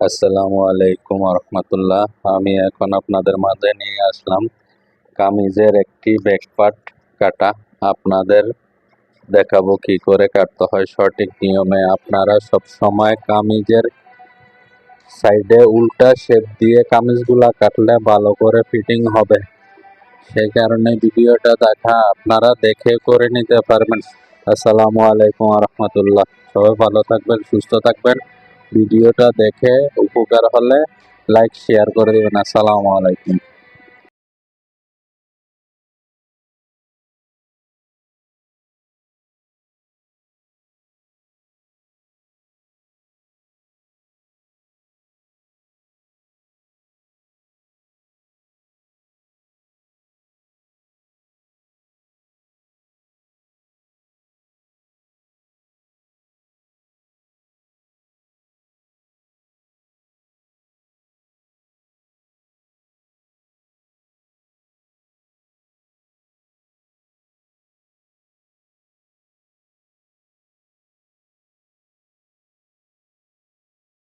আসসালামু আলাইকুম রহমতুল্লাহ আমি এখন আপনাদের মাঝে নিয়ে আসলাম কামিজের একটি ব্যাকপার্ট কাটা। আপনাদের দেখাবো কি করে কাটতে হয়। সঠিক নিয়মে আপনারা সব সময় কামিজের সাইডে উল্টা শেপ দিয়ে কামিজগুলা কাটলে ভালো করে ফিটিং হবে। সেই কারণে ভিডিওটা দেখা আপনারা দেখে করে নিতে পারবেন। আসসালামু আলাইকুম রহমতুল্লাহ সবাই ভালো থাকবেন, সুস্থ থাকবেন। ভিডিওটা দেখে উপকার হলে লাইক শেয়ার করে দেবেন। আসসালামু আলাইকুম।